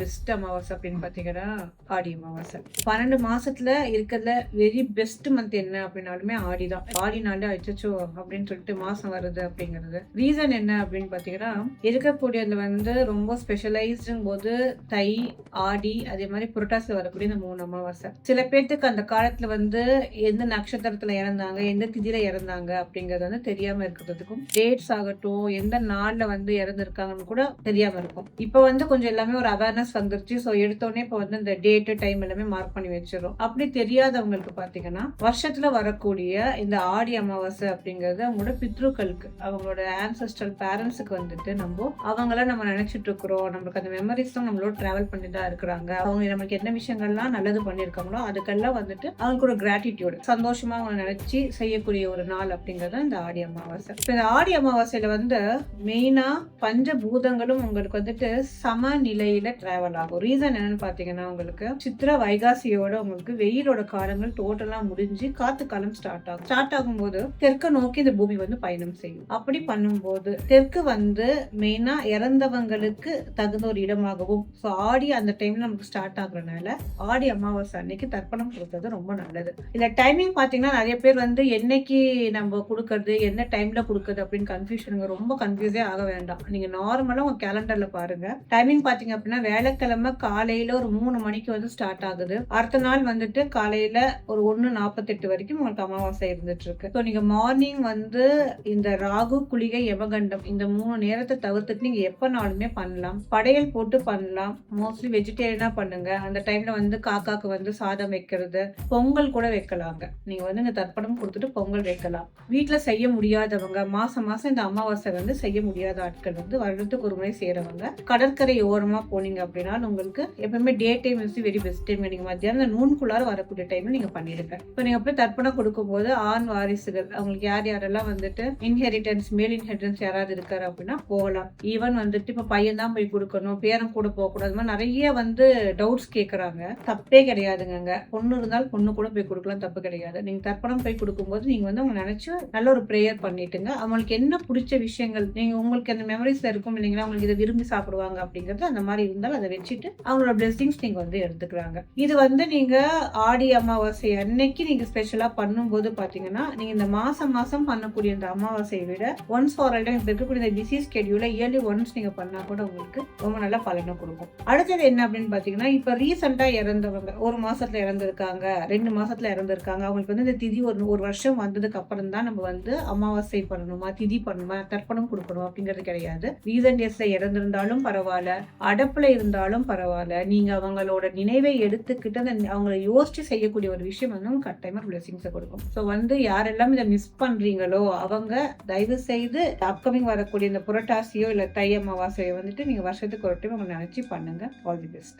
Best அமாவாசை அப்படின்னு பார்த்தீங்கன்னா ஆடி அமாவாசை. பன்னெண்டு மாசத்துல இருக்கிறதுல வெரி பெஸ்ட் மந்த் என்ன அப்படின்னாலுமே ஆடி தான். ஆடி நாள் அச்சோ அப்படின்னு சொல்லிட்டு மாசம் வருது அப்படிங்கிறது. ரீசன் என்ன அப்படின்னு பார்த்தீங்கன்னா இருக்கக்கூடியதுல வந்து ரொம்ப ஸ்பெஷலைஸ்டும் போது தை ஆடி அதே மாதிரி புரட்டாசி வரக்கூடிய இந்த மூணு அமாவாசை. சில பேர்த்துக்கு அந்த காலத்துல வந்து எந்த நட்சத்திரத்துல இறந்தாங்க எந்த திதியில இறந்தாங்க அப்படிங்கிறது வந்து தெரியாம இருக்கிறதுக்கும் டேட்ஸ் ஆகட்டும் எந்த நாள்ல வந்து இறந்துருக்காங்கன்னு கூட தெரியாம இருக்கும். இப்போ வந்து கொஞ்சம் எல்லாமே ஒரு அவேர்னஸ் வந்துருச்சு. ஸோ எடுத்தோடனே இப்போ வந்து இந்த டேட்டு டைம் எல்லாமே மார்க் பண்ணி வச்சிடும் அப்படி தெரியாதவங்களுக்கு பார்த்தீங்கன்னா வருஷத்துல வரக்கூடிய இந்த ஆடி அமாவாசை அப்படிங்கிறது அவங்களோட பித்ருக்களுக்கு அவங்களோட ஆன்சஸ்டர் பேரண்ட்ஸுக்கு வந்துட்டு நம்ம அவங்கள நம்ம நினைச்சிட்டு இருக்கிறோம். நம்மளுக்கு அந்த மெமரிஸ் தான் நம்மளோட டிராவல் பண்ணி தான் இருக்கிறாங்க. அவங்க நமக்கு என்ன விஷயங்கள்லாம் நல்லது பண்ணியிருக்காங்களோ அதுக்கெல்லாம் வந்துட்டு அவங்களுக்கு ஒரு கிராட்டிடியூடு சந்தோஷமா அவங்க நினைச்சு செய்யக்கூடிய ஒரு நாள் அப்படிங்கிறது இந்த ஆடி அமாவாசை. இப்போ இந்த ஆடி அமாவாசையில வந்து மெயினா பஞ்சபூதங்களும் உங்களுக்கு வந்துட்டு சமநிலையில டிராவல் ஆகும் ரீசன் என்னன்னு பார்த்தீங்கன்னா உங்களுக்கு சித்திர வைகாசியோட உங்களுக்கு வெயிலோட காலங்கள் டோட்டலாக முடிஞ்சு காத்து காலம் ஸ்டார்ட் ஆகும். ஸ்டார்ட் ஆகும்போது தெற்கு நோக்கி இந்த பூமி வந்து பயணம் செய்யும். அப்படி பண்ணும்போது தெற்கு வந்து மெயினாக இறந்தவங்களுக்கு தகுந்த ஒரு இடமாகவும் ஸோ ஆடி அந்த டைம்ல நமக்கு ஸ்டார்ட் ஆகுறதுனால ஆடி அமாவாசை அன்னைக்கு தர்ப்பணம் கொடுக்கறது ரொம்ப நல்லது. இந்த டைமிங் பார்த்தீங்கன்னா நிறைய பேர் வந்து என்னைக்கு நம்ம கொடுக்கறது என்ன டைம்ல கொடுக்கறது அப்படின்னு கன்ஃபியூஷனுங்க ரொம்ப கன்ஃபியூஸே ஆக வேண்டாம். நீங்க நார்மலாக உங்க கேலண்டர்ல பாருங்க. டைமிங் பார்த்தீங்க அப்படின்னா வேலை வியாழக்கிழமை காலையில ஒரு மூணு மணிக்கு வந்து ஸ்டார்ட் ஆகுது. அடுத்த நாள் வந்துட்டு காலையில ஒரு ஒன்னு நாற்பத்தெட்டு வரைக்கும் உங்களுக்கு அமாவாசை இருந்துட்டு இருக்கு. ஸோ நீங்க மார்னிங் வந்து இந்த ராகு குளிகை யமகண்டம் இந்த மூணு நேரத்தை தவிர்த்துட்டு நீங்க எப்பனாலுமே பண்ணலாம். படையல் போட்டு பண்ணலாம். மோஸ்ட்லி வெஜிடேரியனா பண்ணுங்க. அந்த டைம்ல வந்து காக்காக்கு வந்து சாதம் வைக்கிறது பொங்கல் கூட வைக்கலாங்க. நீங்க வந்து இந்த தர்ப்பணம் கொடுத்துட்டு பொங்கல் வைக்கலாம். வீட்டுல செய்ய முடியாதவங்க மாசம் மாசம் இந்த அமாவாசை வந்து செய்ய முடியாத ஆட்கள் வந்து வருடத்துக்கு ஒரு முறை செய்யறவங்க கடற்கரை ஓரமா போனீங்க அப்படின்னா உங்களுக்கு எப்பவுமே day time is very best time நீங்க மத்தியானம் நூன்குள்ளார வரக்கூடிய டைமில் நீங்க பண்ணிடுங்க. இப்போ நீங்க போய் தர்ப்பணம் கொடுக்கும்போது ஆண் வாரிசுகள் அவங்களுக்கு யார் யாரெல்லாம் வந்துட்டு இன்ஹெரிட்டன்ஸ் மேல் இன்ஹெரிட்டன்ஸ் யாராவது இருக்காரு அப்படின்னா போகலாம். ஈவன் வந்துட்டு இப்போ பையன் தான் போய் கொடுக்கணும் பேரன் கூட போகக்கூடாது இந்த மாதிரி நிறைய வந்து டவுட்ஸ் கேட்குறாங்க தப்பே கிடையாதுங்க பொண்ணு இருந்தால் பொண்ணு கூட போய் கொடுக்கலாம் தப்பு கிடையாது. நீங்க தர்ப்பணம் போய் கொடுக்கும்போது நீங்க வந்து அவங்க நினைச்சு நல்ல ஒரு ப்ரேயர் பண்ணிட்டுங்க. அவங்களுக்கு என்ன பிடிச்ச விஷயங்கள் நீங்க உங்களுக்கு அந்த மெமரிஸ்ல இருக்கும் இல்லைங்களா அவங்களுக்கு இதை விரும்பி சாப்பிடுவாங்க அப்படிங்கிறது அந்த மாதிரி இருந்தால் அதை வச்சுட்டு அவங்களோட பிளெஸிங்ஸ் நீங்கள் வந்து எடுத்துக்கிறாங்க இது வந்து நீங்கள் ஆடி அமாவாசை அன்னைக்கு நீங்கள் ஸ்பெஷலாக பண்ணும்போது பார்த்தீங்கன்னா நீங்கள் இந்த மாதம் மாதம் பண்ணக்கூடிய இந்த அமாவாசையை விட ஒன்ஸ் ஃபார் ஆல் டைம் இருக்கக்கூடிய இந்த பிஸி ஸ்கெடியூலை இயர்லி ஒன்ஸ் நீங்கள் பண்ணால் கூட உங்களுக்கு ரொம்ப நல்ல பலனை கொடுக்கும். அடுத்தது என்ன அப்படின்னு பார்த்தீங்கன்னா இப்போ ரீசெண்டாக இறந்தவங்க ஒரு மாதத்தில் இறந்துருக்காங்க ரெண்டு மாதத்தில் இறந்துருக்காங்க அவங்களுக்கு வந்து இந்த திதி ஒரு ஒரு வருஷம் வந்ததுக்கு அப்புறம் தான் நம்ம வந்து அமாவாசை பண்ணணுமா திதி பண்ணணுமா தர்ப்பணம் கொடுக்கணும் அப்படிங்கிறது கிடையாது. ரீசன்ட் டேஸில் இறந்திருந்தாலும் பரவாயில்ல அடப்பில் அடப்புல இருந்தாலும் பரவாயில்ல. நீங்க அவங்களோட நினைவை எடுத்துக்கிட்டு அந்த அவங்கள யோசிச்சு செய்யக்கூடிய ஒரு விஷயம் வந்து உங்களுக்கு கட்டாயமா பிளெஸிங்ஸை கொடுக்கும். ஸோ வந்து யாரெல்லாம் இதை மிஸ் பண்றீங்களோ அவங்க தயவு செய்து அப்கமிங் வரக்கூடிய இந்த புரட்டாசியோ இல்லை தை அமாவாசையோ வந்துட்டு நீங்க வருஷத்துக்கு ஒரு டைம் அவங்க நினைச்சு பண்ணுங்க. All the best